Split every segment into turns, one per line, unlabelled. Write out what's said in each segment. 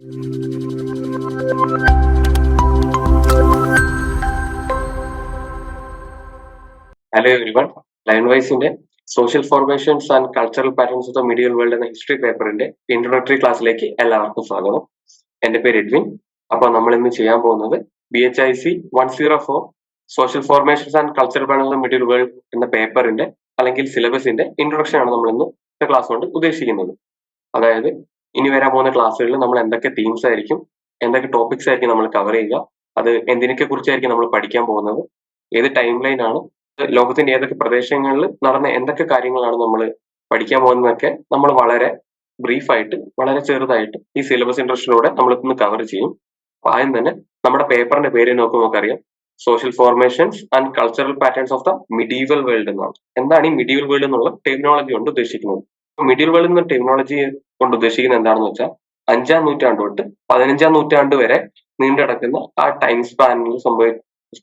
Hello everyone line വൈസിന്റെ social formations and cultural patterns of the medieval world എന്ന history പേപ്പറിന്റെ introductory ക്ലാസ്സിലേക്ക് എല്ലാവർക്കും സ്വാഗതം. എന്റെ പേര് എഡ്വിൻ. അപ്പോൾ നമ്മൾ ഇന്ന് ചെയ്യാൻ പോകുന്നത് B H I C one zero four social formations and cultural patterns of medieval world എന്ന പേപ്പറിന്റെ അല്ലെങ്കിൽ സിലബസിന്റെ ഇൻട്രൊഡക്ഷൻ ആണ് നമ്മൾ ഇന്ന് ക്ലാസ് കൊണ്ട് ഉദ്ദേശിക്കുന്നത്. അതായത് ഇനി വരാൻ പോകുന്ന ക്ലാസ്സുകളിൽ നമ്മൾ എന്തൊക്കെ തീംസ് ആയിരിക്കും എന്തൊക്കെ ടോപ്പിക്സ് ആയിരിക്കും നമ്മൾ കവർ ചെയ്യുക അത് എന്തിനൊക്കെ കുറിച്ചായിരിക്കും നമ്മൾ പഠിക്കാൻ പോകുന്നത് ഏത് ടൈം ലൈൻ ആണ് ലോകത്തിന്റെ ഏതൊക്കെ പ്രദേശങ്ങളിൽ നടന്ന എന്തൊക്കെ കാര്യങ്ങളാണ് നമ്മൾ പഠിക്കാൻ പോകുന്നതൊക്കെ നമ്മൾ വളരെ ബ്രീഫായിട്ട് വളരെ ചെറുതായിട്ട് ഈ സിലബസ് ഇൻട്രസ്റ്റിലൂടെ നമ്മൾ ഇന്ന് കവർ ചെയ്യും. അപ്പൊ ആദ്യം തന്നെ നമ്മുടെ പേപ്പറിന്റെ പേര് നോക്കുമ്പോൾ നമുക്കറിയാം. Social formations and cultural patterns of the medieval world എന്നാണ്. എന്താണ് ഈ മിഡീവൽ വേൾഡ് എന്നുള്ള ടെക്നോളജി കൊണ്ട് ഉദ്ദേശിക്കുന്നത്? മിഡീവൽ വേൾഡ് എന്ന ടെക്നോളജി കൊണ്ട് ഉദ്ദേശിക്കുന്നത് എന്താണെന്ന് വെച്ചാൽ അഞ്ചാം നൂറ്റാണ്ട് തൊട്ട് പതിനഞ്ചാം നൂറ്റാണ്ട് വരെ നീണ്ടു ആ ടൈം സ്പാനിൽ സംഭവ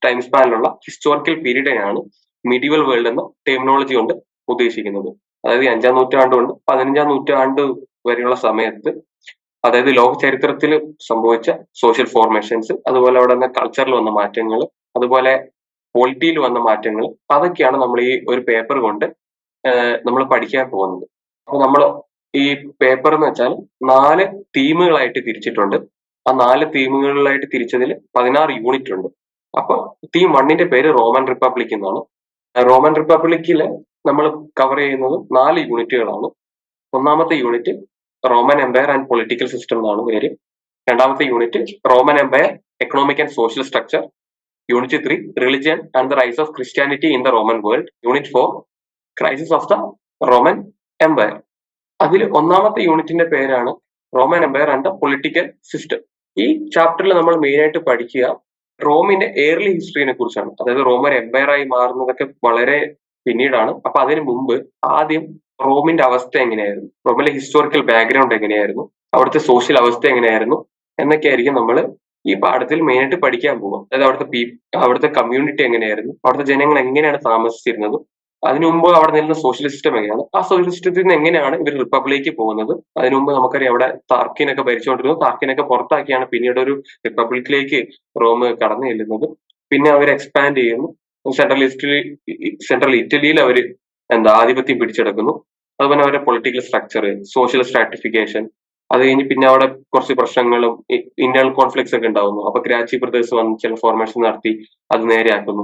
ടൈം സ്പാനിലുള്ള ഹിസ്റ്റോറിക്കൽ പീരീഡിനെയാണ് മിഡിവൽ വേൾഡ് എന്ന ടെക്നോളജി കൊണ്ട് ഉദ്ദേശിക്കുന്നത്. അതായത് അഞ്ചാം നൂറ്റാണ്ട് കൊണ്ട് പതിനഞ്ചാം നൂറ്റാണ്ട് വരെയുള്ള സമയത്ത് അതായത് ലോക ചരിത്രത്തിൽ സംഭവിച്ച സോഷ്യൽ ഫോർമേഷൻസ് അതുപോലെ അവിടെ നിന്ന് കൾച്ചറിൽ വന്ന മാറ്റങ്ങൾ അതുപോലെ പോളിറ്റിയിൽ വന്ന മാറ്റങ്ങൾ അതൊക്കെയാണ് നമ്മൾ ഈ ഒരു പേപ്പർ കൊണ്ട് നമ്മൾ പഠിക്കാൻ പോകുന്നത്. അപ്പൊ നമ്മൾ ഈ പേപ്പർ എന്ന് വെച്ചാൽ നാല് തീമുകളായിട്ട് തിരിച്ചിട്ടുണ്ട്. ആ നാല് തീമുകളിലായിട്ട് തിരിച്ചതിൽ പതിനാറ് യൂണിറ്റ് ഉണ്ട്. അപ്പൊ തീം വണ്ണിന്റെ പേര് റോമൻ റിപ്പബ്ലിക് എന്നാണ്. റോമൻ റിപ്പബ്ലിക്കിൽ നമ്മൾ കവർ ചെയ്യുന്നത് നാല് യൂണിറ്റുകളാണ് ഒന്നാമത്തെ unit Roman empire and political system എന്നാണ് പേര്. രണ്ടാമത്തെ unit Roman empire economic and social structure unit three religion and the rise of Christianity in the Roman world unit four crisis of the Roman empire അതിൽ ഒന്നാമത്തെ യൂണിറ്റിന്റെ പേരാണ് Roman empire and political system ഈ ചാപ്റ്ററിൽ നമ്മൾ main ആയിട്ട് പഠിക്കുക റോമിന്റെ ഏർലി ഹിസ്റ്ററിനെ കുറിച്ചാണ്. അതായത് റോമൻ എംപയർ ആയി മാറുന്നതൊക്കെ വളരെ പിന്നീടാണ്. അപ്പൊ അതിനു മുമ്പ് ആദ്യം റോമിന്റെ അവസ്ഥ എങ്ങനെയായിരുന്നു? റോമിലെ ഹിസ്റ്റോറിക്കൽ ബാക്ക്ഗ്രൗണ്ട് എങ്ങനെയായിരുന്നു? അവിടുത്തെ സോഷ്യൽ അവസ്ഥ എങ്ങനെയായിരുന്നു? എന്നൊക്കെ ആയിരിക്കും നമ്മൾ ഈ പാഠത്തിൽ മെയിൻ ആയിട്ട് പഠിക്കാൻ പോകും അതായത് അവിടുത്തെ പീ അവിടുത്തെ കമ്മ്യൂണിറ്റി എങ്ങനെയായിരുന്നു? അവിടുത്തെ ജനങ്ങൾ എങ്ങനെയാണ് താമസിച്ചിരുന്നത്? അതിനു മുമ്പ് അവിടെ നിന്ന സോഷ്യലിസ്റ്റ് സിസ്റ്റം എങ്ങനെയാണ്? ആ സോഷ്യൽ സിസ്റ്റത്തിൽ നിന്ന് എങ്ങനെയാണ് ഇവർ റിപ്പബ്ലിക്ക് പോകുന്നത്? അതിനു മുമ്പ് നമുക്കറിയാം അവിടെ താർക്കിനൊക്കെ ഭരിച്ചുകൊണ്ടിരുന്നു. താർക്കിനൊക്കെ പുറത്താക്കിയാണ് പിന്നീട് ഒരു റിപ്പബ്ലിക്കിലേക്ക് റോം കടന്നു ചെല്ലുന്നത്. പിന്നെ അവർ എക്സ്പാൻഡ് ചെയ്യുന്നു. സെൻട്രൽ ഇറ്റലി സെൻട്രൽ ഇറ്റലിയിൽ അവർ എന്താ ആധിപത്യം പിടിച്ചെടുക്കുന്നു. അതുപോലെ അവരുടെ പൊളിറ്റിക്കൽ സ്ട്രക്ചർ സോഷ്യൽ സ്ട്രാറ്റിഫിക്കേഷൻ അത് കഴിഞ്ഞ് പിന്നെ അവിടെ കുറച്ച് പ്രശ്നങ്ങളും ഇന്റേണൽ കോൺഫ്ലിക്ട്സ് ഒക്കെ ഉണ്ടാവുന്നു. അപ്പൊ ക്രാച്ചി ബ്രദേഴ്സ് വന്ന് ചില ഫോർമേഷൻ നടത്തി അത് നേരെയാക്കുന്നു.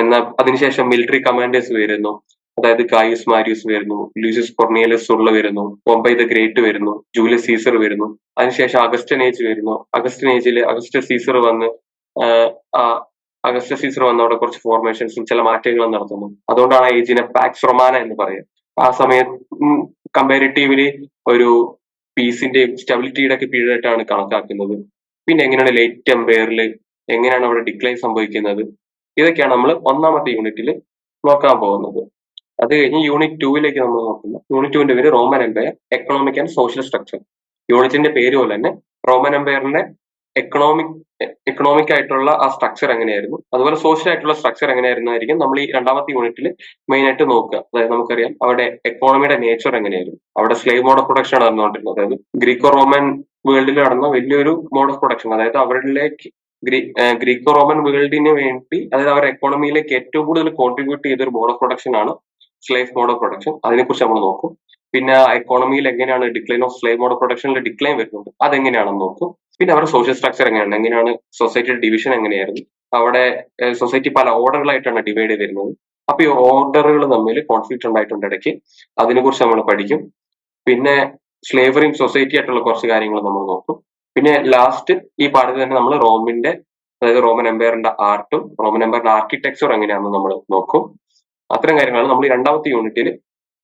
എന്നാൽ അതിനുശേഷം മിലിറ്ററി കമാൻഡേഴ്സ് വരുന്നു. അതായത് കായുസ് മാരിയൂസ് വരുന്നു ലൂസിയസ് കൊർണിയലസ് ഉള്ള വരുന്നു ബോംബൈ ദ ഗ്രേറ്റ് വരുന്നു ജൂലിയസ് സീസർ വരുന്നു. അതിനുശേഷം അഗസ്റ്റൻ ഏജ് വരുന്നു. അഗസ്റ്റൻ ഏജിൽ അഗസ്റ്റ സീസർ വന്ന് അഗസ്റ്റ സീസർ വന്ന അവിടെ കുറച്ച് ഫോർമേഷൻസും ചില മാറ്റങ്ങളും നടത്തുന്നു. അതുകൊണ്ടാണ് ഏജിനെ പാക്സ് റൊമാന എന്ന് പറയുക ആ സമയത്ത് കമ്പാരിറ്റീവ്ലി ഒരു പീസിന്റെയും സ്റ്റെബിലിറ്റിയുടെ ഒക്കെ പീരീഡ് ആയിട്ടാണ് കണക്കാക്കുന്നത്. പിന്നെ എങ്ങനെയാണ് ലേറ്റ് എംപയറിൽ എങ്ങനെയാണ് അവിടെ ഡിക്ലൈൻ സംഭവിക്കുന്നത്? ഇതൊക്കെയാണ് നമ്മൾ ഒന്നാമത്തെ യൂണിറ്റിൽ നോക്കാൻ പോകുന്നത്. അത് കഴിഞ്ഞ് യൂണിറ്റ് ടൂവിലേക്ക് നമ്മൾ നോക്കുന്നു. യൂണിറ്റ് ടുവിന്റെ പേര് Roman empire economic and social structure യൂണിറ്റിന്റെ പേര് പോലെ തന്നെ റോമൻ എംപയറിന്റെ എക്കണോമിക് എക്കണോമിക് ആയിട്ടുള്ള ആ സ്ട്രക്ചർ എങ്ങനെയായിരുന്നു? അതുപോലെ സോഷ്യൽ ആയിട്ടുള്ള സ്ട്രക്ചർ എങ്ങനെയായിരുന്നു എങ്ങനെയായിരുന്നായിരിക്കും നമ്മൾ ഈ രണ്ടാമത്തെ യൂണിറ്റിൽ മെയിൻ ആയിട്ട് നോക്കുക. അതായത് നമുക്കറിയാം അവിടെ എക്കോണമിയുടെ നേച്ചർ എങ്ങനെയായിരുന്നു. അവിടെ സ്ലേവ് മോഡ് ഓഫ് പ്രൊഡക്ഷൻ നടന്നുകൊണ്ടിരുന്നത്. അതായത് ഗ്രീക്കോ റോമൻ വേൾഡിൽ നടന്ന വലിയൊരു മോഡ് ഓഫ് പ്രൊഡക്ഷൻ അതായത് അവരിലേക്ക് ഗ്രീക്കോ റോമൻ വേൾഡിന് വേണ്ടി അതായത് അവരുടെ എക്കോണമിയിലേക്ക് ഏറ്റവും കൂടുതൽ കോൺട്രിബ്യൂട്ട് ചെയ്തൊരു മോഡ് ഓഫ് പ്രൊഡക്ഷൻ ആണ് സ്ലേവ് മോഡ് ഓഫ് പ്രൊഡക്ഷൻ അതിനെക്കുറിച്ച് നമ്മൾ നോക്കും. പിന്നെ എക്കോണമിയിൽ എങ്ങനെയാണ് decline of slave mode of പ്രൊഡക്ഷനിൽ decline വരുന്നത്? അതെങ്ങനെയാണെന്ന് നോക്കും. പിന്നെ അവരുടെ സോഷ്യൽ സ്ട്രക്ചർ എങ്ങനെയാണ്? എങ്ങനെയാണ് സൊസൈറ്റിയുടെ ഡിവിഷൻ എങ്ങനെയായിരുന്നു? അവിടെ സൊസൈറ്റി പല ഓർഡറുകളായിട്ടാണ് ഡിവൈഡ് ചെയ്തിരുന്നത്. അപ്പൊ ഈ ഓർഡറുകൾ തമ്മിൽ കോൺഫ്ലിക്റ്റ് ഉണ്ടായിട്ടുണ്ട് ഇടയ്ക്ക്. അതിനെക്കുറിച്ച് നമ്മൾ പഠിക്കും. പിന്നെ സ്ലേവറിയും സൊസൈറ്റി ആയിട്ടുള്ള കുറച്ച് കാര്യങ്ങൾ നമ്മൾ നോക്കും. പിന്നെ ലാസ്റ്റ് ഈ പാഠത്തിൽ തന്നെ നമ്മൾ റോമിന്റെ അതായത് റോമൻ എംപയറിന്റെ ആർട്ടും റോമൻ എംപയറിന്റെ ആർക്കിടെക്ചർ എങ്ങനെയാണെന്ന് നമ്മൾ നോക്കും. അത്തരം കാര്യങ്ങളാണ് നമ്മൾ രണ്ടാമത്തെ യൂണിറ്റിൽ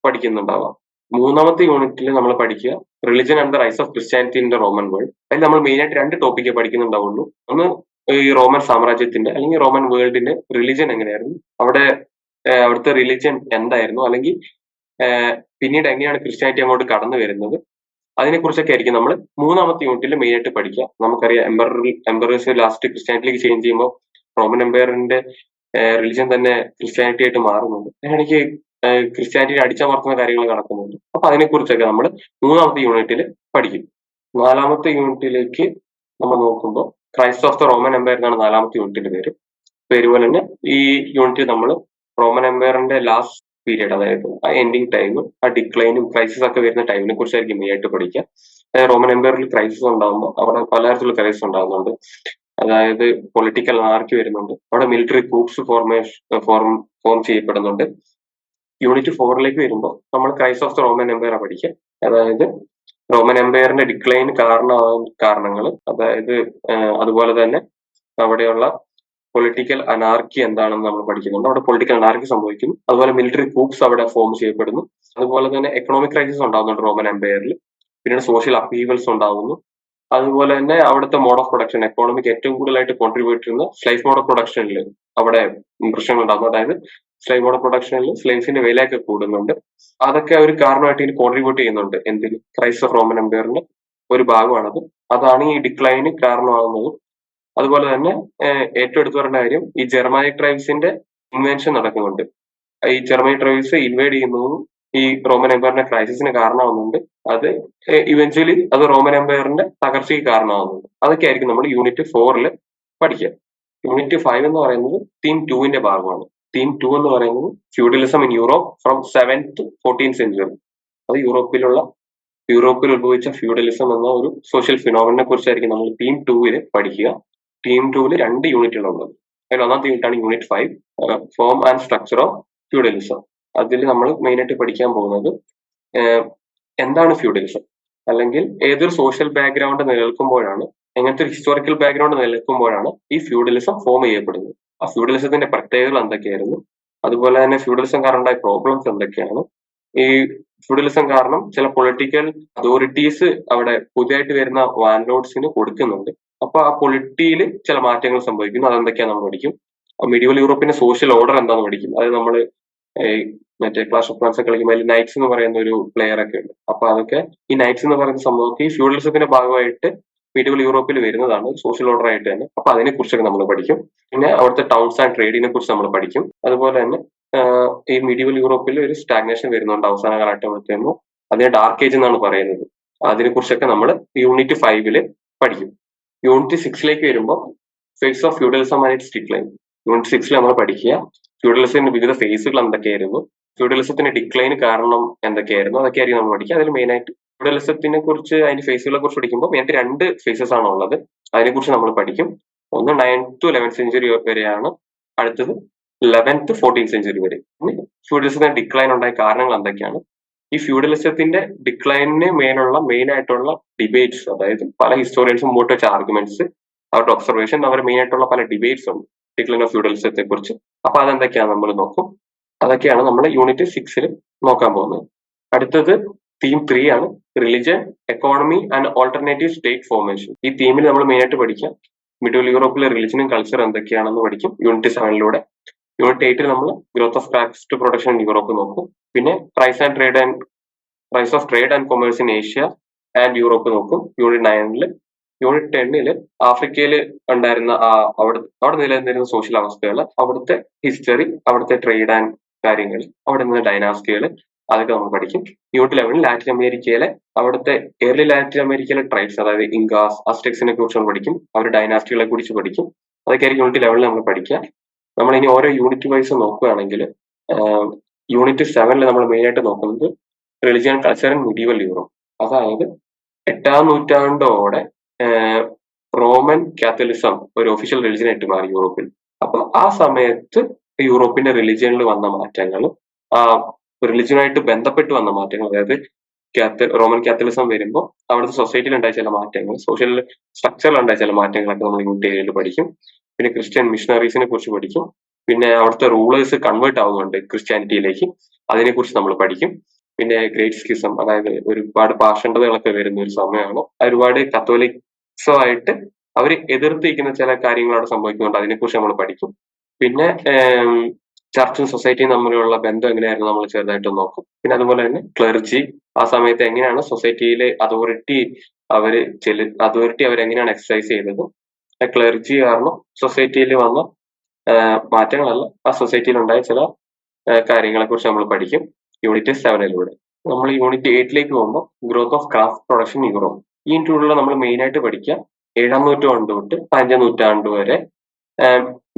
പഠിക്കുന്നുണ്ടാവാം മൂന്നാമത്തെ യൂണിറ്റിൽ നമ്മൾ പഠിക്കുക religion and the rise of Christianity in the Roman world അതിൽ നമ്മൾ മെയിൻ ആയിട്ട് രണ്ട് ടോപ്പിക്ക് പഠിക്കുന്നുണ്ടാവുള്ളൂ. ഒന്ന് ഈ റോമൻ സാമ്രാജ്യത്തിന്റെ അല്ലെങ്കിൽ റോമൻ വേൾഡിന്റെ റിലിജൻ എങ്ങനെയായിരുന്നു? അവിടെ അവിടുത്തെ റിലിജൻ എന്തായിരുന്നു? അല്ലെങ്കിൽ പിന്നീട് എങ്ങനെയാണ് ക്രിസ്ത്യാനിറ്റി അങ്ങോട്ട് കടന്നു വരുന്നത് അതിനെക്കുറിച്ചൊക്കെ ആയിരിക്കും നമ്മൾ മൂന്നാമത്തെ യൂണിറ്റിൽ മെയിൻ ആയിട്ട് പഠിക്കുക. നമുക്കറിയാം എംബർ എംബറേഴ്സ് ലാസ്റ്റ് ക്രിസ്ത്യാനിറ്റിയിലേക്ക് ചേഞ്ച് ചെയ്യുമ്പോൾ റോമൻ എംപയറിന്റെ റിലിജൻ തന്നെ ക്രിസ്ത്യാനിറ്റി ആയിട്ട് മാറുന്നുണ്ട്. അതിനിടയ്ക്ക് ക്രിസ്ത്യാനിറ്റിയുടെ അടിച്ചമർത്തുന്ന കാര്യങ്ങൾ നടക്കുന്നുണ്ട്. അപ്പൊ അതിനെക്കുറിച്ചൊക്കെ നമ്മൾ മൂന്നാമത്തെ യൂണിറ്റിൽ പഠിക്കും. നാലാമത്തെ യൂണിറ്റിലേക്ക് നമ്മൾ നോക്കുമ്പോൾ crisis of the Roman empire എന്നാണ് നാലാമത്തെ യൂണിറ്റിന്റെ പേര്. പേര് പോലെ തന്നെ ഈ യൂണിറ്റിൽ നമ്മൾ റോമൻ എംപയറിന്റെ ലാസ്റ്റ് പീരീഡ് അതായത് ആ എൻഡിങ് ടൈം ആ ഡിക്ലൈനും ക്രൈസിസ് ഒക്കെ വരുന്ന ടൈമിനെ കുറിച്ചായിരിക്കും മെയിൻ ആയിട്ട് പഠിക്കുക. റോമൻ എംപയറിൽ ക്രൈസിസ് ഉണ്ടാകുമ്പോൾ അവിടെ പലതരത്തിലുള്ള ക്രൈസിസ് ഉണ്ടാകുന്നുണ്ട് അതായത് പൊളിറ്റിക്കൽ ആർക്കി വരുന്നുണ്ട്. അവിടെ military coups formation form form ചെയ്യപ്പെടുന്നുണ്ട്. യൂണിറ്റ് ഫോറിലേക്ക് വരുമ്പോൾ നമ്മൾ crisis of the Roman empire പഠിക്കുക. അതായത് റോമൻ എംപയറിന്റെ ഡിക്ലൈൻ കാരണ കാരണങ്ങൾ അതായത് അതുപോലെ തന്നെ അവിടെയുള്ള പൊളിറ്റിക്കൽ അനാർക്കി എന്താണെന്ന് നമ്മൾ പഠിക്കുന്നുണ്ട്. അവിടെ പൊളിറ്റിക്കൽ അനാർക്കി സംഭവിക്കുന്നു. അതുപോലെ മിലിറ്ററി കൂപ്സ് അവിടെ ഫോം ചെയ്യപ്പെടുന്നു. അതുപോലെ തന്നെ എക്കണോമിക് ക്രൈസിസ് ഉണ്ടാകുന്നുണ്ട് റോമൻ എംപയറിൽ പിന്നീട് സോഷ്യൽ അപ്പീവൽസ് ഉണ്ടാകുന്നു അതുപോലെ തന്നെ അവിടുത്തെ മോഡ് ഓഫ് പ്രൊഡക്ഷൻ എക്കോണമിക്ക് ഏറ്റവും കൂടുതലായിട്ട് കോൺട്രിബ്യൂട്ട് ചെയ്യുന്ന സ്ലൈഫ് മോഡ് ഓഫ് പ്രൊഡക്ഷനിൽ അവിടെ പ്രശ്നങ്ങൾ ഉണ്ടാകുന്നു അതായത് സ്ലൈവ് മോഡ് ഓഫ് പ്രൊഡക്ഷനിൽ സ്ലൈവ്സിന്റെ വിലയൊക്കെ കൂടുന്നുണ്ട്. അതൊക്കെ ഒരു കാരണമായിട്ട് ഇതിന് കോൺട്രിബ്യൂട്ട് ചെയ്യുന്നുണ്ട്. എന്തിന്? ക്രൈസ് ഓഫ് റോമൻ എംപയറിന്റെ ഒരു ഭാഗമാണത്. അതാണ് ഈ ഡിക്ലൈന് കാരണമാകുന്നത്. അതുപോലെ തന്നെ ഏറ്റവും എടുത്തു പറയേണ്ട കാര്യം ഈ ജർമാനിക് ട്രൈബ്സിന്റെ ഇൻവെൻഷൻ നടക്കുന്നുണ്ട്. ഈ ജെർമനി ട്രൈബ്സ് ഇൻവേഡ് ചെയ്യുന്നതും ഈ റോമൻ എംപയറിന്റെ ക്രൈസിസിന് കാരണമാകുന്നുണ്ട് അത് ഇവഞ്ച്വലി അത് റോമൻ എംപയറിന്റെ തകർച്ചയ്ക്ക് കാരണമാകുന്നുണ്ട് അതൊക്കെ ആയിരിക്കും നമ്മൾ യൂണിറ്റ് ഫോറിൽ പഠിക്കുക. യൂണിറ്റ് ഫൈവ് എന്ന് പറയുന്നത് തീം ടുവിന്റെ ഭാഗമാണ്. തീം ടു എന്ന് പറയുന്നത് feudalism in Europe from seventh fourteen century അത് യൂറോപ്പിലുള്ള യൂറോപ്പിൽ ഉത്ഭവിച്ച ഫ്യൂഡലിസം എന്ന ഒരു സോഷ്യൽ ഫിനോമിനെ കുറിച്ചായിരിക്കും നമ്മൾ തീം ടൂവിൽ പഠിക്കുക. ടീം ടൂവിൽ രണ്ട് യൂണിറ്റുകളുള്ളത് അതിൽ ഒന്നാമത്തെ യൂണിറ്റ് ആണ് unit five form and structure of feudalism അതിൽ നമ്മൾ മെയിൻ ആയിട്ട് പഠിക്കാൻ പോകുന്നത് എന്താണ് ഫ്യൂഡലിസം അല്ലെങ്കിൽ ഏതൊരു സോഷ്യൽ ബാക്ക്ഗ്രൗണ്ട് നിലനിൽക്കുമ്പോഴാണ് എങ്ങനത്തെ ഒരു ഹിസ്റ്റോറിക്കൽ ബാക്ക്ഗ്രൗണ്ട് നിലനിൽക്കുമ്പോഴാണ് ഈ ഫ്യൂഡലിസം ഫോം ചെയ്യപ്പെടുന്നത്. ആ ഫ്യൂഡലിസത്തിന്റെ പ്രത്യേകതകൾ എന്തൊക്കെയായിരുന്നു? അതുപോലെ തന്നെ ഫ്യൂഡലിസം കാരണം ഉണ്ടായ പ്രോബ്ലംസ് എന്തൊക്കെയാണ്? ഈ ഫ്യൂഡലിസം കാരണം ചില പൊളിറ്റിക്കൽ അതോറിറ്റീസ് അവിടെ പുതിയതായിട്ട് വരുന്ന വാൻലോഡ്സിന് കൊടുക്കുന്നുണ്ട്. അപ്പൊ ആ പൊളിറ്റിയിൽ ചില മാറ്റങ്ങൾ സംഭവിക്കുന്നു. അതെന്തൊക്കെയാണ് നമ്മൾ പഠിക്കും? മിഡിവൽ യൂറോപ്പിന്റെ സോഷ്യൽ ഓർഡർ എന്താണെന്ന് പഠിക്കും. അതായത് നമ്മൾ മറ്റേ ക്ലാസ് ഓഫ് ക്ലാൻസ് കളിക്കുമ്പോൾ അതിൽ നൈറ്റ്സ് എന്ന് പറയുന്ന ഒരു പ്ലെയർ ഒക്കെ ഉണ്ട്. അപ്പൊ അതൊക്കെ ഈ നൈറ്റ്സ് എന്ന് പറയുന്ന സംഭവമൊക്കെ ഈ ഫ്യൂഡലിസത്തിന്റെ ഭാഗമായിട്ട് മിഡിവൽ യൂറോപ്പിൽ വരുന്നതാണ് സോഷ്യൽ ഓർഡർ ആയിട്ട് തന്നെ. അപ്പൊ അതിനെ കുറിച്ചൊക്കെ നമ്മൾ പഠിക്കും. പിന്നെ അവിടുത്തെ ടൗൺസ് ആൻഡ് ട്രേഡിനെ കുറിച്ച് നമ്മൾ പഠിക്കും. അതുപോലെ തന്നെ ഈ മിഡിവൽ യൂറോപ്പിൽ ഒരു സ്റ്റാഗ്നേഷൻ വരുന്നുണ്ട് അവസാന കാലഘട്ടം അതിനെ ഡാർക്ക് ഏജ് എന്നാണ് പറയുന്നത്. അതിനെ കുറിച്ചൊക്കെ നമ്മൾ യൂണിറ്റ് ഫൈവിൽ പഠിക്കും. യൂണിറ്റ് സിക്സിലേക്ക് വരുമ്പോൾ phase of feudalism and its decline unit സിക്സിൽ നമ്മൾ പഠിക്കുക. ഫ്യൂഡലിസത്തിന്റെ വിവിധ ഫേസുകൾ എന്തൊക്കെയായിരുന്നു? ഫ്യൂഡലിസത്തിന്റെ ഡിക്ലൈൻ കാരണം എന്തൊക്കെയായിരുന്നു? അതൊക്കെയായിരിക്കും നമ്മൾ പഠിക്കുക. അതിൽ മെയിൻ ആയിട്ട് ഫ്യൂഡലിസത്തിനെ കുറിച്ച് അതിന്റെ ഫേസുകളെ കുറിച്ച് പഠിക്കുമ്പോൾ മെയിൻ രണ്ട് ഫേസസ് ആണ് ഉള്ളത്. അതിനെക്കുറിച്ച് നമ്മൾ പഠിക്കും. ഒന്ന് നയൻ ടു ലെവൻ സെഞ്ചുറി വരെയാണ് അടുത്തത്. ലെവൻത്ത് ഫോർട്ടീൻ സെഞ്ചുറി വരെ. ഫ്യൂഡലിസത്തിന്റെ ഡിക്ലൈൻ ഉണ്ടായ കാരണങ്ങൾ എന്തൊക്കെയാണ്? ഈ ഫ്യൂഡലിസത്തിന്റെ ഡിക്ലൈനിന് മേലുള്ള മെയിൻ ആയിട്ടുള്ള ഡിബേറ്റ്സ് അതായത് പല ഹിസ്റ്റോറിയൻസും മുമ്പോട്ട് വെച്ച ആർഗ്യുമെന്റ്സ് അവരുടെ ഒബ്സർവേഷൻ അവർ മെയിൻ ആയിട്ടുള്ള പല ഡിബേറ്റ്സ് ഉണ്ട് ഡിക്ലൈൻ ഓഫ് ഫ്യൂഡലിസത്തെ കുറിച്ച് അപ്പൊ അതെന്തൊക്കെയാണ് നമ്മൾ നോക്കും? അതൊക്കെയാണ് നമ്മൾ യൂണിറ്റ് സിക്സിൽ നോക്കാൻ പോകുന്നത്. അടുത്തത് തീം ത്രീ ആണ് religion economy and alternative state formation ഈ തീമിൽ നമ്മൾ മെയിൻ ആയിട്ട് പഠിക്കാം. മിഡിൽ യൂറോപ്പിലെ റിലിജനും കൾച്ചർ എന്തൊക്കെയാണെന്ന് പഠിക്കും. യൂണിറ്റ് സെവനിലൂടെ യൂണിറ്റ് എയ്റ്റിൽ നമ്മൾ growth of craft production in Europe നോക്കും. പിന്നെ price and trade and price of trade and commerce in Asia and Europe നോക്കും. യൂണിറ്റ് നയനിൽ യൂണിറ്റ് ടെന്നിൽ ആഫ്രിക്കയിൽ ഉണ്ടായിരുന്ന ആ അവിടെ അവിടെ നിലനിന്നിരുന്ന സോഷ്യൽ അവസ്ഥകൾ അവിടുത്തെ ഹിസ്റ്ററി അവിടുത്തെ ട്രേഡ് ആൻഡ് കാര്യങ്ങൾ അവിടെ നിന്ന് ഡൈനാസ്റ്റികൾ അതൊക്കെ നമ്മൾ പഠിക്കും. യൂണിറ്റ് ലെവലിൽ ലാറ്റിൻ അമേരിക്കയിലെ അവിടുത്തെ ഏർലി ലാറ്റിൻ അമേരിക്കയിലെ ട്രൈബ്സ് അതായത് ഇങ്കാസ് അസ്റ്റെക്സിനെ കുറിച്ച് നമ്മൾ പഠിക്കും. അവരുടെ ഡൈനാസ്റ്റികളെ കുറിച്ച് പഠിക്കും. അതൊക്കെ ആയിരിക്കും യൂണിറ്റ് ലെവലിൽ നമ്മൾ പഠിക്കുക. നമ്മൾ ഇനി ഓരോ യൂണിറ്റ് വൈസ് നോക്കുകയാണെങ്കിൽ യൂണിറ്റ് സെവനിൽ നമ്മൾ മെയിൻ ആയിട്ട് നോക്കുന്നത് religion culture and medieval Europe അതായത് എട്ടാം നൂറ്റാണ്ടോടെ റോമൻ കാത്തലിസം ഒരു ഒഫീഷ്യൽ റിലിജിയൻ ആയിട്ട് മാറി യൂറോപ്പിൽ. അപ്പൊ ആ സമയത്ത് യൂറോപ്പിന്റെ റിലിജിയനിൽ വന്ന മാറ്റങ്ങൾ ആ റിലിജിയനായിട്ട് ബന്ധപ്പെട്ട് വന്ന മാറ്റങ്ങൾ അതായത് റോമൻ കാത്തലിസം വരുമ്പോൾ അവിടുത്തെ സൊസൈറ്റിയിൽ ഉണ്ടായ ചില മാറ്റങ്ങൾ സോഷ്യൽ സ്ട്രക്ചറിൽ ഉണ്ടായ ചില മാറ്റങ്ങളൊക്കെ നമ്മൾ യൂണിറ്റ് ഏരിയയിൽ പഠിക്കും. പിന്നെ ക്രിസ്ത്യൻ മിഷണറീസിനെ കുറിച്ച് പഠിക്കും. പിന്നെ അവിടുത്തെ റൂളേഴ്സ് കൺവേർട്ട് ആവുന്നുണ്ട് ക്രിസ്ത്യാനിറ്റിയിലേക്ക് അതിനെക്കുറിച്ച് നമ്മൾ പഠിക്കും. പിന്നെ ഗ്രേറ്റ് സ്കിസം അതായത് ഒരുപാട് പാഷണ്ഡതകളൊക്കെ വരുന്ന ഒരു സമയമാണ്. ഒരുപാട് കത്തോലിക്സോ ആയിട്ട് അവർ എതിർത്തിരിക്കുന്ന ചില കാര്യങ്ങൾ അവിടെ സംഭവിക്കുന്നുണ്ട്. അതിനെക്കുറിച്ച് നമ്മൾ പഠിക്കും. പിന്നെ ചർച്ചും സൊസൈറ്റിയും തമ്മിലുള്ള ബന്ധം എങ്ങനെയായിരുന്നു നമ്മൾ ചെറുതായിട്ട് നോക്കും. പിന്നെ അതുപോലെ തന്നെ ക്ലർജി ആ സമയത്ത് എങ്ങനെയാണ് സൊസൈറ്റിയിലെ അതോറിറ്റി അവർ ചെലു അതോറിറ്റി അവരെങ്ങനെയാണ് എക്സസൈസ് ചെയ്തത് ക്ലർജി കാരണം സൊസൈറ്റിയിൽ വന്ന മാറ്റങ്ങളല്ല. ആ സൊസൈറ്റിയിൽ ഉണ്ടായ ചില കാര്യങ്ങളെ കുറിച്ച് നമ്മൾ പഠിക്കും. യൂണിറ്റ് സെവനിലൂടെ നമ്മൾ യൂണിറ്റ് എയ്റ്റിലേക്ക് പോകുമ്പോൾ growth of craft production Europe ഈ യൂണിറ്റിലുള്ള നമ്മൾ മെയിൻ ആയിട്ട് പഠിക്കുക ഏഴാം നൂറ്റാണ്ട് തൊട്ട് പതിനഞ്ചാം നൂറ്റാണ്ട് വരെ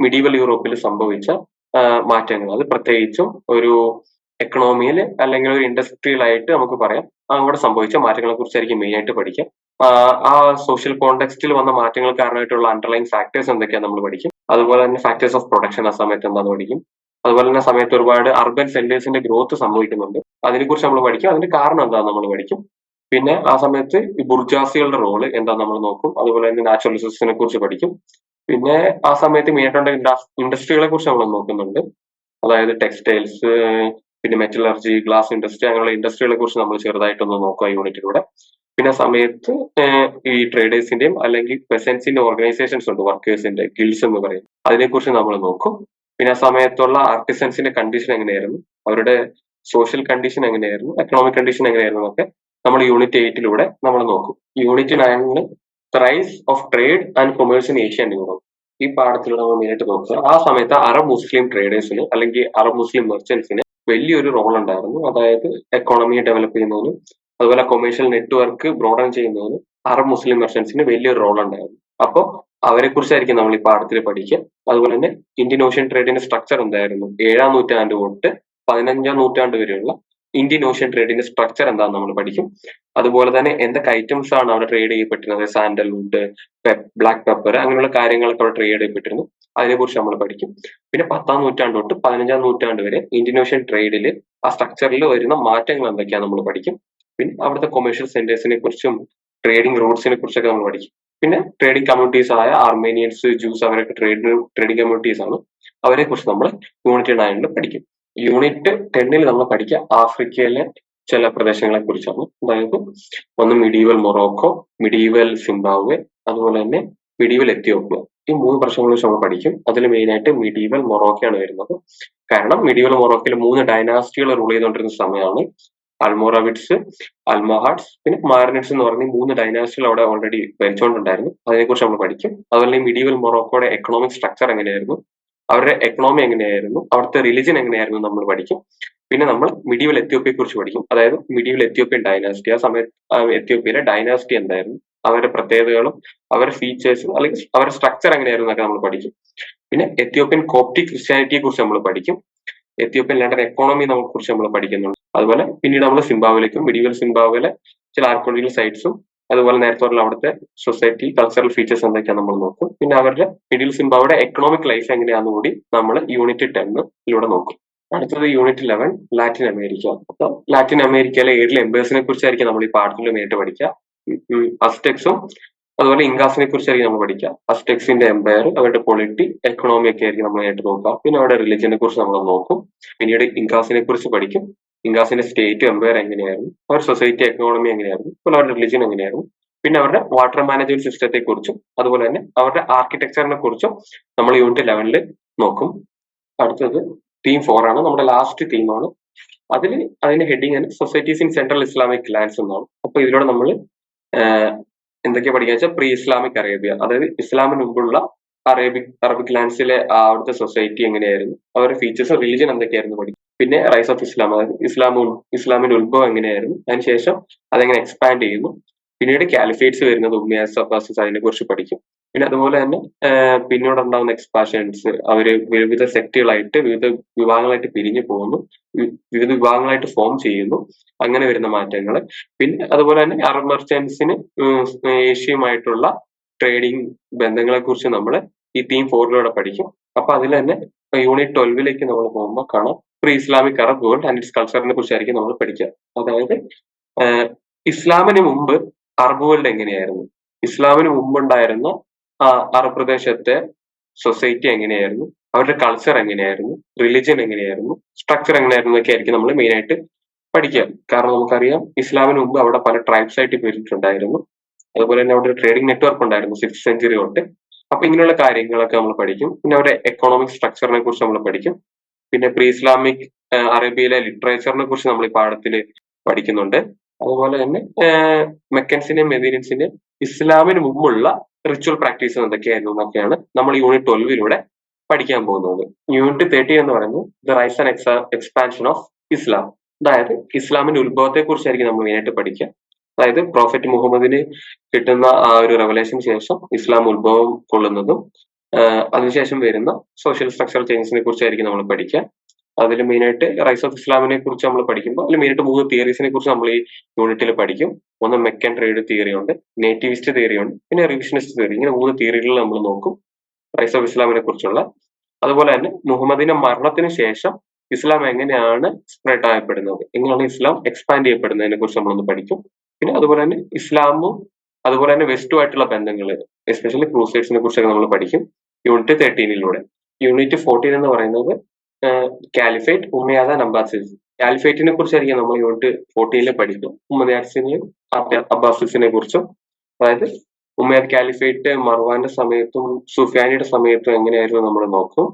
മിഡീവൽ യൂറോപ്പിൽ സംഭവിച്ച മാറ്റങ്ങൾ. അത് പ്രത്യേകിച്ചും ഒരു എക്കണോമിയിൽ അല്ലെങ്കിൽ ഒരു ഇൻഡസ്ട്രിയലായിട്ട് നമുക്ക് പറയാം. അങ്ങോട്ട് സംഭവിച്ച മാറ്റങ്ങളെ കുറിച്ചായിരിക്കും മെയിൻ ആയിട്ട് പഠിക്കുക. ആ, സോഷ്യൽ കോണ്ടെക്സ്റ്റിൽ വന്ന മാറ്റങ്ങൾ കാരണമായിട്ടുള്ള അണ്ടർലൈൻ ഫാക്ടേഴ്സ് എന്തൊക്കെയാണ് നമ്മൾ പഠിക്കും? അതുപോലെ തന്നെ ഫാക്ടേഴ്സ് ഓഫ് പ്രൊഡക്ഷൻ ആ സമയത്ത് എന്താണെന്ന് പഠിക്കും. അതുപോലെ തന്നെ സമയത്ത് ഒരുപാട് അർബൻ സെന്റേഴ്സിന്റെ ഗ്രോത്ത് സംഭവിക്കുന്നുണ്ട്. അതിനെക്കുറിച്ച് നമ്മൾ പഠിക്കും. അതിന്റെ കാരണം എന്താണെന്ന് നമ്മൾ പഠിക്കും. പിന്നെ ആ സമയത്ത് ഈ ബുർജാസികളുടെ റോൾ എന്താ നമ്മൾ നോക്കും. അതുപോലെ തന്നെ നാച്ചുറൽ റിസോഴ്സിനെ കുറിച്ച് പഠിക്കും. പിന്നെ ആ സമയത്ത് മെയിൻ ആയിട്ടുള്ള ഇൻഡസ്ട്രികളെ കുറിച്ച് നമ്മൾ നോക്കുന്നുണ്ട്. അതായത് ടെക്സ്റ്റൈൽസ് പിന്നെ മെറ്റലർജി ഗ്ലാസ് ഇൻഡസ്ട്രി അങ്ങനെയുള്ള ഇൻഡസ്ട്രികളെ കുറിച്ച് നമ്മൾ ചെറുതായിട്ടൊന്ന് നോക്കുക യൂണിറ്റിലൂടെ പിന്നെ സമയത്ത് ഈ ട്രേഡേഴ്സിന്റെയും അല്ലെങ്കിൽ പെസൻസിന്റെ ഓർഗനൈസേഷൻസ് ഉണ്ട് വർക്കേഴ്സിന്റെ ഗിൽസ് എന്ന് പറയും. അതിനെക്കുറിച്ച് നമ്മൾ നോക്കും. പിന്നെ ആ സമയത്തുള്ള ആർട്ടിസൻസിന്റെ കണ്ടീഷൻ എങ്ങനെയായിരുന്നു? അവരുടെ സോഷ്യൽ കണ്ടീഷൻ എങ്ങനെയായിരുന്നു? എക്കണോമിക് കണ്ടീഷൻ എങ്ങനെയായിരുന്നു എന്നൊക്കെ നമ്മൾ യൂണിറ്റ് എയ്റ്റിലൂടെ നമ്മൾ നോക്കും. Unit നയനിൽ rise of trade and commerce in Asia എന്ന് യൂറോപ്പ് ഈ പാഠത്തിൽ നമ്മൾ മെയിനായിട്ട് നോക്കുക. ആ സമയത്ത് അറബ് മുസ്ലിം ട്രേഡേഴ്സിന് അല്ലെങ്കിൽ അറബ് മുസ്ലിം മെർച്ചൻസിന് വലിയൊരു റോൾ ഉണ്ടായിരുന്നു. അതായത് എക്കോണമിയെ ഡെവലപ്പ് ചെയ്യുന്നതിനും അതുപോലെ കൊമേഴ്ഷ്യൽ നെറ്റ്വർക്ക് ബ്രോഡൻ ചെയ്യുന്നതിന് അറബ് മുസ്ലിം മെർച്ചൻസിന് വലിയൊരു റോൾ ഉണ്ടായിരുന്നു. അപ്പോൾ അവരെ കുറിച്ചായിരിക്കും നമ്മൾ ഈ പാഠത്തിൽ പഠിക്കുക. അതുപോലെ തന്നെ ഇന്ത്യൻ ഓഷ്യൻ ട്രേഡിന്റെ സ്ട്രക്ചർ എന്തായിരുന്നു? ഏഴാം നൂറ്റാണ്ട് തൊട്ട് പതിനഞ്ചാം നൂറ്റാണ്ട് വരെയുള്ള ഇന്ത്യൻ ഓഷ്യൻ ട്രേഡിന്റെ സ്ട്രക്ചർ എന്താണെന്ന് നമ്മൾ പഠിക്കും. അതുപോലെ തന്നെ എന്തൊക്കെ ഐറ്റംസ് ആണ് അവിടെ ട്രേഡ് ചെയ്യപ്പെട്ടിരുന്നത്? സാൻഡൽവുഡ് ബ്ലാക്ക് പെപ്പർ അങ്ങനെയുള്ള കാര്യങ്ങളൊക്കെ അവിടെ ട്രേഡ് ചെയ്യപ്പെട്ടിരുന്നു. അതിനെക്കുറിച്ച് നമ്മൾ പഠിക്കും. പിന്നെ പത്താം നൂറ്റാണ്ട് തൊട്ട് പതിനഞ്ചാം നൂറ്റാണ്ട് വരെ ഇന്ത്യൻ ഓഷ്യൻ ട്രേഡിൽ ആ സ്ട്രക്ചറിൽ വരുന്ന മാറ്റങ്ങൾ എന്തൊക്കെയാണ് നമ്മൾ പഠിക്കും. പിന്നെ അവിടുത്തെ കൊമേഴ്ഷ്യൽ സെന്റേഴ്സിനെ കുറിച്ചും ട്രേഡിംഗ് റോഡ്സിനെ കുറിച്ചൊക്കെ നമ്മൾ പഠിക്കും. പിന്നെ ട്രേഡിംഗ് കമ്മ്യൂണിറ്റീസ് ആയ ആർമേനിയൻസ് ജൂസ് അവരൊക്കെ ട്രേഡ് ട്രേഡിംഗ് കമ്മ്യൂണിറ്റീസ് ആണ്. അവരെ കുറിച്ച് നമ്മൾ യൂണിറ്റ് നയനിൽ പഠിക്കും. യൂണിറ്റ് ടെന്നിൽ നമ്മൾ പഠിക്കുക ആഫ്രിക്കയിലെ ചില പ്രദേശങ്ങളെ കുറിച്ചാണ്. അതായത് ഒന്ന് മിഡീവൽ മൊറോക്കോ മിഡീവൽ സിംബാബ്വെ അതുപോലെ തന്നെ മിഡീവൽ എത്യോപ്യ ഈ മൂന്ന് പ്രശ്നങ്ങളെ കുറിച്ച് നമ്മൾ പഠിക്കും. അതിൽ മെയിൻ ആയിട്ട് മിഡീവൽ മൊറോക്കയാണ് വരുന്നത്. കാരണം മിഡീവൽ മൊറോക്കയിൽ മൂന്ന് ഡൈനാസ്റ്റികൾ റൂൾ ചെയ്തുകൊണ്ടിരുന്ന സമയമാണ് അൽമോറാവിഡ്സ് അൽമഹാഡ്സ് പിന്നെ മാരനിഡ്സ് എന്ന് പറഞ്ഞ മൂന്ന് ഡൈനാസ്റ്റികൾ അവിടെ ഓൾറെഡി ഭരിച്ചുകൊണ്ടുണ്ടായിരുന്നു അതിനെക്കുറിച്ച് നമ്മൾ പഠിക്കും. അതുപോലെ തന്നെ മിഡീവൽ മൊറോക്കോയുടെ എക്കണോമിക് സ്ട്രക്ചർ എങ്ങനെയായിരുന്നു? അവരുടെ എക്കണോമി എങ്ങനെയായിരുന്നു? അവിടുത്തെ റിലിജൻ എങ്ങനെയായിരുന്നു നമ്മൾ പഠിക്കും. പിന്നെ നമ്മൾ മിഡീവൽ എത്യോപ്യയെ കുറിച്ച് പഠിക്കും. അതായത് മിഡീവൽ എത്യോപ്യൻ ഡൈനാസ്റ്റി ആ സമയത്ത് എത്യോപ്യയിലെ ഡൈനാസ്റ്റി എന്തായിരുന്നു? അവരുടെ പ്രത്യേകതകളും അവരുടെ ഫീച്ചേഴ്സും അല്ലെങ്കിൽ അവരുടെ സ്ട്രക്ചർ എങ്ങനെയായിരുന്നു എന്നൊക്കെ നമ്മൾ പഠിക്കും. പിന്നെ എത്യോപ്യൻ കോപ്റ്റിക് ക്രിസ്ത്യാനിറ്റിയെ കുറിച്ച് നമ്മൾ പഠിക്കും. എത്യോപ്യൻ ലാൻഡർ എക്കോണമി നമ്മളെ കുറിച്ച് നമ്മൾ പഠിക്കുന്നുണ്ട്. അതുപോലെ പിന്നീട് നമ്മൾ സിംബാബിലേക്കും മിഡീവൽ സിംബാബിലെ ചില ആർക്കോളജിക്കൽ സൈറ്റ്സും അതുപോലെ നേരത്തെ പറഞ്ഞ അവിടുത്തെ സൊസൈറ്റി കൾച്ചറൽ ഫീച്ചേഴ്സ് എന്തൊക്കെയാണ് നമ്മൾ നോക്കും. പിന്നെ അവരുടെ മിഡിൽ സിംബാബിയുടെ എക്കണോമിക് ലൈഫ് എങ്ങനെയാണെന്ന് കൂടി നമ്മൾ യൂണിറ്റ് ടെന്നിലൂടെ നോക്കും. അടുത്തത് യൂണിറ്റ് ഇലവൻ ലാറ്റിൻ അമേരിക്ക അപ്പൊ ലാറ്റിൻ അമേരിക്കയിലെ ഏഴിലെ എംബേഴ്സിനെ കുറിച്ചായിരിക്കും നമ്മൾ ഈ പാഠത്തിൽ നേരിട്ട് പഠിക്കുക. അസ്റ്റെക്സും അതുപോലെ ഇംഗാസിനെ കുറിച്ചായിരിക്കും നമ്മൾ പഠിക്കുക. അസ്റ്റെക്സിന്റെ എംപയർ അവരുടെ പൊളിറ്റി എക്കണോമി ഒക്കെ ആയിരിക്കും നമ്മൾ നേരിട്ട് നോക്കുക. പിന്നെ അവരുടെ റിലിജനെ കുറിച്ച് നമ്മൾ നോക്കും. പിന്നീട് ഇംഗാസിനെ കുറിച്ച് പഠിക്കും. ഇൻകാസിന്റെ സ്റ്റേറ്റ് എംപയർ എങ്ങനെയായിരുന്നു? അവരുടെ സൊസൈറ്റി എക്കണോമി എങ്ങനെയായിരുന്നു? അതുപോലെ അവരുടെ റിലിജൻ എങ്ങനെയായിരുന്നു? പിന്നെ അവരുടെ വാട്ടർ മാനേജ്മെന്റ് സിസ്റ്റത്തെ കുറിച്ചും അതുപോലെ തന്നെ അവരുടെ ആർക്കിടെക്ചറിനെ കുറിച്ചും നമ്മൾ യൂണിറ്റ് ലെവനിൽ നോക്കും. അടുത്തത് തീം ഫോർ ആണ്. നമ്മുടെ ലാസ്റ്റ് തീമാണ് അതിൽ അതിന്റെ ഹെഡിങ് ആണ് societies in central Islamic lands എന്നാണ്. അപ്പൊ ഇതിലൂടെ നമ്മൾ എന്തൊക്കെയാ പഠിക്കുക വെച്ചാൽ പ്രീ ഇസ്ലാമിക് അറേബ്യ അതായത് ഇസ്ലാമിന് മുമ്പുള്ള അറേബിക് അറബിക് ലാൻഡ്സിലെ അവിടുത്തെ സൊസൈറ്റി എങ്ങനെയായിരുന്നു? അവരുടെ ഫീച്ചേഴ്സ് റിലീജിയൻ എന്തൊക്കെയായിരുന്നു പഠിക്കും പിന്നെ റൈസ് ഓഫ് ഇസ്ലാം അതായത് ഇസ്ലാം ഇസ്ലാമിന്റെ ഉത്ഭവം എങ്ങനെയായിരുന്നു? അതിനുശേഷം അതെങ്ങനെ എക്സ്പാൻഡ് ചെയ്യുന്നു? പിന്നീട് കാലിഫേറ്റ്സ് വരുന്നത് ഉമ്മിയാസ് അബ്ബാസിസ് അതിനെ കുറിച്ച് പഠിക്കും. പിന്നെ അതുപോലെ തന്നെ പിന്നീട് ഉണ്ടാകുന്ന എക്സ്പാഷൻസ് അവർ വിവിധ സെക്ടുകളായിട്ട് വിവിധ വിഭാഗങ്ങളായിട്ട് പിരിഞ്ഞു പോകുന്നു. വിവിധ വിഭാഗങ്ങളായിട്ട് ഫോം ചെയ്യുന്നു. അങ്ങനെ വരുന്ന മാറ്റങ്ങൾ പിന്നെ അതുപോലെ തന്നെ അറബ് മെർച്ചൻസിന് ഏഷ്യയുമായിട്ടുള്ള ട്രേഡിംഗ് ബന്ധങ്ങളെ കുറിച്ച് നമ്മൾ ഈ തീം ഫോറിലൂടെ പഠിക്കും. അപ്പൊ അതിൽ തന്നെ യൂണിറ്റ് ട്വൽവിലേക്ക് നമ്മൾ പോകുമ്പോൾ കാണാം. Pre Islamic Arab world and its കൾച്ചറിനെ കുറിച്ചായിരിക്കും നമ്മൾ പഠിക്കുക. അതായത് ഇസ്ലാമിന് മുമ്പ് അറബ് വേൾഡ് എങ്ങനെയായിരുന്നു? ഇസ്ലാമിന് മുമ്പുണ്ടായിരുന്ന അറബ് പ്രദേശത്തെ സൊസൈറ്റി എങ്ങനെയായിരുന്നു? അവരുടെ കൾച്ചർ എങ്ങനെയായിരുന്നു? റിലിജൻ എങ്ങനെയായിരുന്നു? സ്ട്രക്ചർ എങ്ങനെയായിരുന്നു എന്നൊക്കെ ആയിരിക്കും നമ്മൾ മെയിൻ ആയിട്ട് പഠിക്കുക. കാരണം നമുക്കറിയാം ഇസ്ലാമിന് മുമ്പ് അവിടെ പല ട്രൈബ്സ് ആയിട്ട് പേരിട്ടുണ്ടായിരുന്നു അതുപോലെ തന്നെ അവിടെ ട്രേഡിംഗ് നെറ്റ്വർക്ക് ഉണ്ടായിരുന്നു സിക്സ് സെഞ്ചുറി തൊട്ട്. അപ്പൊ ഇങ്ങനെയുള്ള കാര്യങ്ങളൊക്കെ നമ്മൾ പഠിക്കും. പിന്നെ അവരുടെ എക്കണോമിക് സ്ട്രക്ചറിനെ കുറിച്ച് നമ്മൾ പഠിക്കും. പിന്നെ പ്രീ ഇസ്ലാമിക് അറേബ്യയിലെ ലിറ്ററേച്ചറിനെ കുറിച്ച് നമ്മൾ ഈ പാഠത്തിൽ പഠിക്കുന്നുണ്ട്. അതുപോലെ തന്നെ മെക്കൻസിന്റെയും മെദീനിയൻസിന്റെയും ഇസ്ലാമിന് മുമ്പുള്ള റിച്വൽ പ്രാക്ടീസ് എന്തൊക്കെയായിരുന്നു എന്നൊക്കെയാണ് നമ്മൾ യൂണിറ്റ് ട്വൽവിലൂടെ പഠിക്കാൻ പോകുന്നത്. യൂണിറ്റ് തേർട്ടി എന്ന് പറയുന്നത് ദ റൈസ് ആൻഡ് എക്സാ എക്സ്പാൻഷൻ ഓഫ് ഇസ്ലാം അതായത് ഇസ്ലാമിന്റെ ഉത്ഭവത്തെ കുറിച്ചായിരിക്കും നമ്മൾ മെയിനായിട്ട് പഠിക്കുക. അതായത് പ്രോഫറ്റ് മുഹമ്മദിന് കിട്ടുന്ന ആ ഒരു റെവലേഷൻ ശേഷം ഇസ്ലാം ഉത്ഭവം കൊള്ളുന്നതും അതിനുശേഷം വരുന്ന സോഷ്യൽ സ്ട്രക്ചറൽ ചേഞ്ചസിനെ കുറിച്ചായിരിക്കും നമ്മൾ പഠിക്കുക. അതിൽ മെയിനായിട്ട് റൈസ് ഓഫ് ഇസ്ലാമിനെ കുറിച്ച് നമ്മൾ പഠിക്കുമ്പോൾ അതിൽ മെയിനായിട്ട് മൂന്ന് തിയറീസിനെ കുറിച്ച് നമ്മൾ ഈ യൂണിറ്റിൽ പഠിക്കും. ഒന്ന് മെക്കൻ ട്രേഡ് തിയറി ഉണ്ട് നേറ്റിവിസ്റ്റ് തിയറി ഉണ്ട് പിന്നെ റിവിഷനിസ്റ്റ് തിയറി ഇങ്ങനെ മൂന്ന് തിയറികൾ നമ്മൾ നോക്കും റൈസ് ഓഫ് ഇസ്ലാമിനെ കുറിച്ചുള്ള. അതുപോലെ തന്നെ മുഹമ്മദിന്റെ മരണത്തിന് ശേഷം ഇസ്ലാം എങ്ങനെയാണ് സ്പ്രെഡ് ആയപ്പെടുന്നത്? എങ്ങനെയാണ് ഇസ്ലാം എക്സ്പാൻഡ് ചെയ്യപ്പെടുന്നതിനെ കുറിച്ച് നമ്മളൊന്ന് പഠിക്കും. പിന്നെ അതുപോലെ തന്നെ ഇസ്ലാമും അതുപോലെ തന്നെ വെസ്റ്റുമായിട്ടുള്ള ബന്ധങ്ങൾ എസ്പെഷ്യലി ക്രൂസൈഡ്സിനെ കുറിച്ചൊക്കെ നമ്മൾ പഠിക്കും. യൂണിറ്റ് തേർട്ടീനിലൂടെ യൂണിറ്റ് ഫോർട്ടീൻ എന്ന് പറയുന്നത് കാലിഫേറ്റ് ഉമ്മയാദ നമ്പാസിസ് കാലിഫേറ്റിനെ കുറിച്ചായിരിക്കും നമ്മൾ യൂണിറ്റ് ഫോർട്ടീനിൽ പഠിക്കും ഉമ്മദാസിനെയും അബ്ബാസിസിനെ കുറിച്ചും അതായത് ഉമ്മയാദ് കാലിഫേറ്റ് മർവാന്റെ സമയത്തും സുഫിയാനിയുടെ സമയത്തും എങ്ങനെയായിരുന്നു നമ്മൾ നോക്കും.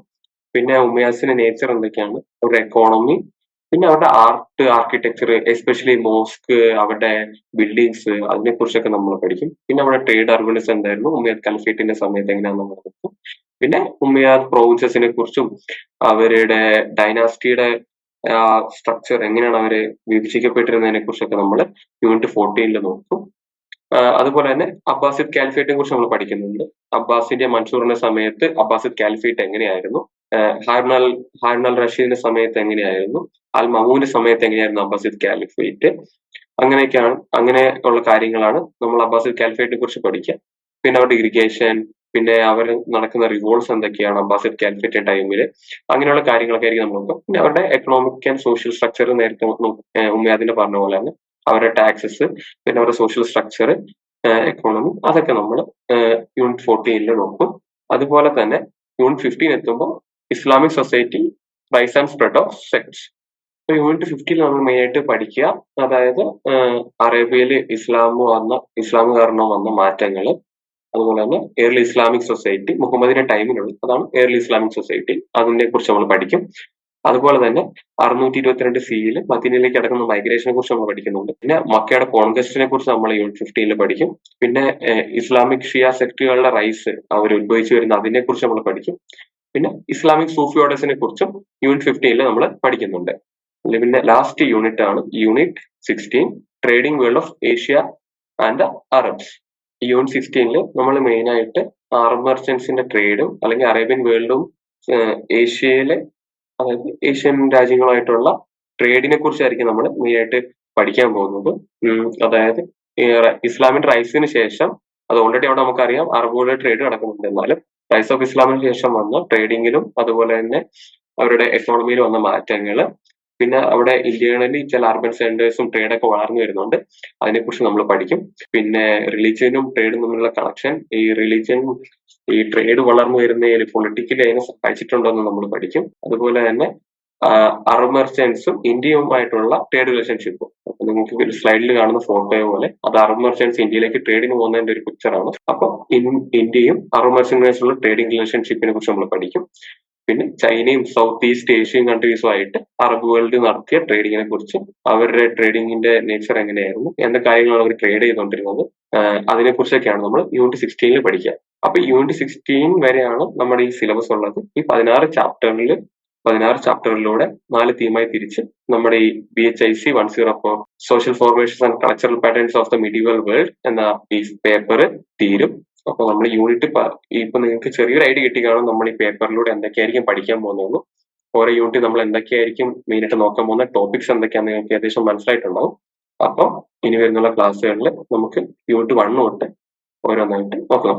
പിന്നെ ഉമ്മയാസിന്റെ നേച്ചർ എന്തൊക്കെയാണ്? അവരുടെ എക്കോണമി പിന്നെ അവരുടെ ആർട്ട് ആർക്കിടെക്ചർ എസ്പെഷ്യലി മോസ്ക് അവരുടെ ബിൽഡിങ്സ് അതിനെ കുറിച്ചൊക്കെ നമ്മൾ പഠിക്കും. പിന്നെ അവിടെ ട്രേഡ് അർബണിസം എന്തായിരുന്നു ഉമ്മയാദ് കൽഫേറ്റിന്റെ സമയത്ത് എങ്ങനെയാണെന്ന് നമ്മൾ നോക്കും. പിന്നെ ഉമ്മയാദ് പ്രോവിൻസസിനെ കുറിച്ചും അവരുടെ ഡൈനാസ്റ്റിയുടെ സ്ട്രക്ചർ എങ്ങനെയാണ് അവർ വിഭജിക്കപ്പെട്ടിരുന്നതിനെ കുറിച്ചൊക്കെ നമ്മൾ യൂണിറ്റ് ഫോർട്ടീനിൽ നോക്കും. അതുപോലെ തന്നെ അബ്ബാസിദ് കാലിഫേറ്റിനെ കുറിച്ച് നമ്മൾ പഠിക്കുന്നുണ്ട്. അബ്ബാസിന്റെ മൻസൂറിന്റെ സമയത്ത് അബ്ബാസിദ് കാലിഫേറ്റ് എങ്ങനെയായിരുന്നു? ഹാർണൽ ഹാർണൽ റഷീദിന്റെ സമയത്ത് എങ്ങനെയായിരുന്നു? അൽ മമൂന്റെ സമയത്ത് എങ്ങനെയായിരുന്നു അബ്ബാസിദ് കാലിഫേറ്റ് അങ്ങനെയൊക്കെയാണ് അങ്ങനെ ഉള്ള കാര്യങ്ങളാണ് നമ്മൾ അബ്ബാസിദ് കാലിഫേറ്റിനെ കുറിച്ച് പഠിക്കുക. പിന്നെ അവരുടെ ഇറിഗേഷൻ പിന്നെ അവർ നടക്കുന്ന റിവോൾട്ട്സ് എന്തൊക്കെയാണ് അബ്ബാസിദ് കാലിഫേറ്റ് ടൈമിൽ അങ്ങനെയുള്ള കാര്യങ്ങളൊക്കെ ആയിരിക്കും നമ്മൾ നോക്കുക. പിന്നെ അവരുടെ എക്കണോമിക് ആൻഡ് സോഷ്യൽ സ്ട്രക്ചർ നേരത്തെ ഉമ്മയാദിന്റെ പറഞ്ഞ പോലെ തന്നെ അവരുടെ ടാക്സസ് പിന്നെ അവരുടെ സോഷ്യൽ സ്ട്രക്ചർ എക്കോണമി അതൊക്കെ നമ്മൾ യൂണിറ്റ് ഫോർട്ടീനിൽ നോക്കും. അതുപോലെ തന്നെ യൂണിറ്റ് ഫിഫ്റ്റീൻ എത്തുമ്പോൾ Islamic society rise and spread of sects അപ്പൊ യൂണിറ്റ് ഫിഫ്റ്റീൻ നമ്മൾ മെയിൻ ആയിട്ട് പഠിക്കുക. അതായത് അറേബ്യയിൽ ഇസ്ലാം വന്ന ഇസ്ലാം കാരണം വന്ന മാറ്റങ്ങൾ അതുപോലെ തന്നെ ഏർലി ഇസ്ലാമിക് സൊസൈറ്റി മുഹമ്മദിന്റെ ടൈമിലുള്ള അതാണ് ഏർലി ഇസ്ലാമിക് സൊസൈറ്റി അതിനെ കുറിച്ച് നമ്മൾ പഠിക്കും. അതുപോലെ തന്നെ അറുന്നൂറ്റി ഇരുപത്തിരണ്ട് സിയിൽ മദീനയിലേക്ക് അടക്കുന്ന മൈഗ്രേഷനെ കുറിച്ച് നമ്മൾ പഠിക്കുന്നുണ്ട്. പിന്നെ മക്കയുടെ കോൺഗ്രസ്റ്റിനെ കുറിച്ച് നമ്മൾ യൂണിറ്റ് ഫിഫ്റ്റീനിൽ പഠിക്കും. പിന്നെ ഇസ്ലാമിക് ഷിയ സെക്ടുകളുടെ റൈസ് അവർ ഉത്ഭവിച്ചു വരുന്ന അതിനെ കുറിച്ച് നമ്മൾ പഠിക്കും. പിന്നെ ഇസ്ലാമിക് സൂഫി ഓർഡേഴ്സിനെ കുറിച്ചും യൂണിറ്റ് ഫിഫ്റ്റീനിൽ നമ്മൾ പഠിക്കുന്നുണ്ട്. പിന്നെ ലാസ്റ്റ് യൂണിറ്റ് ആണ് unit sixteen trading world of Asia and Arabs unit സിക്സ്റ്റീനിൽ നമ്മൾ മെയിൻ ആയിട്ട് അറബ് മെർച്ചൻസിന്റെ ട്രേഡും അല്ലെങ്കിൽ അറേബ്യൻ വേൾഡും ഏഷ്യയിലെ അതായത് ഏഷ്യൻ രാജ്യങ്ങളായിട്ടുള്ള ട്രേഡിനെ കുറിച്ചായിരിക്കും നമ്മൾ മെയിൻ ആയിട്ട് പഠിക്കാൻ പോകുന്നത്. അതായത് ഇസ്ലാമിന്റെ റൈസിന് ശേഷം അത് ഓൾറെഡി അവിടെ നമുക്കറിയാം അറബുകളുടെ ട്രേഡ് നടക്കുന്നുണ്ട്. എന്നാലും റൈസ് ഓഫ് ഇസ്ലാമിന് ശേഷം വന്ന. ട്രേഡിങ്ങിലും അതുപോലെ തന്നെ അവരുടെ എക്കോണമിയിൽ വന്ന മാറ്റങ്ങൾ പിന്നെ അവിടെ ഇന്ത്യകളിൽ ചില അർബൻ സെന്റേഴ്സും ട്രേഡൊക്കെ വളർന്നു വരുന്നുണ്ട്. അതിനെക്കുറിച്ച് നമ്മൾ പഠിക്കും. പിന്നെ റിലീജിയനും ട്രേഡും തമ്മിലുള്ള കണക്ഷൻ ഈ റിലീജിയൻ ഈ ട്രേഡ് വളർന്നു വരുന്നതിൽ പൊളിറ്റിക്കലി അതിനെ സഹായിച്ചിട്ടുണ്ടോ എന്ന് നമ്മൾ പഠിക്കും. അതുപോലെ തന്നെ അറബ് മെർച്ചൻസും ഇന്ത്യയുമായിട്ടുള്ള ട്രേഡ് റിലേഷൻഷിപ്പും അപ്പൊ നിങ്ങൾക്ക് സ്ലൈഡിൽ കാണുന്ന ഫോട്ടോ പോലെ അത് അറബ് മെർച്ചൻസ് ഇന്ത്യയിലേക്ക് ട്രേഡിന് പോകുന്നതിന്റെ ഒരു പിക്ചറാണ് അപ്പൊ ഇന്ത്യയും അറബ് മെർച്ചൻസുള്ള ട്രേഡിംഗ് റിലേഷൻഷിപ്പിനെ കുറിച്ച് നമ്മൾ പഠിക്കും. പിന്നെ ചൈനയും സൗത്ത് ഈസ്റ്റ് ഏഷ്യൻ കൺട്രീസുമായിട്ട് അറബ് വേൾഡ് നടത്തിയ ട്രേഡിങ്ങിനെ കുറിച്ച് അവരുടെ ട്രേഡിങ്ങിന്റെ നേച്ചർ എങ്ങനെയായിരുന്നു എന്ത കാര്യങ്ങളാണ് അവർ ട്രേഡ് ചെയ്തുകൊണ്ടിരുന്നത് അതിനെ കുറിച്ചൊക്കെയാണ് നമ്മൾ യൂണിറ്റ് സിക്സ്റ്റീനിൽ പഠിക്കുക അപ്പൊ യൂണിറ്റ് സിക്സ്റ്റീൻ വരെയാണ് നമ്മുടെ ഈ സിലബസ് ഉള്ളത്. ഈ പതിനാറ് ചാപ്റ്ററിൽ പതിനാറ് ചാപ്റ്ററിലൂടെ നാല് തീമായി തിരിച്ച് നമ്മുടെ ഈ B H I C one zero four social formations and cultural patterns of the medieval world എന്ന ഈ പേപ്പർ തീരും. അപ്പൊ നമ്മൾ യൂണിറ്റ് ഇപ്പൊ നിങ്ങൾക്ക് ചെറിയൊരു ഐഡിയ കിട്ടി കാണും നമ്മൾ ഈ പേപ്പറിലൂടെ എന്തൊക്കെയായിരിക്കും പഠിക്കാൻ പോകുന്നതെന്ന് ഓരോ യൂണിറ്റ് നമ്മൾ എന്തൊക്കെയായിരിക്കും മെയിനായിട്ട് നോക്കാൻ പോകുന്ന ടോപ്പിക്സ് എന്തൊക്കെയാണെന്ന് നിങ്ങൾക്ക് ഏകദേശം മനസ്സിലായിട്ടുണ്ടാവും. അപ്പം ഇനി വരുന്നുള്ള ക്ലാസ്സുകളിൽ നമുക്ക് യൂണിറ്റ് വൺ തൊട്ട് ഓരോന്നായിട്ട് നോക്കാം.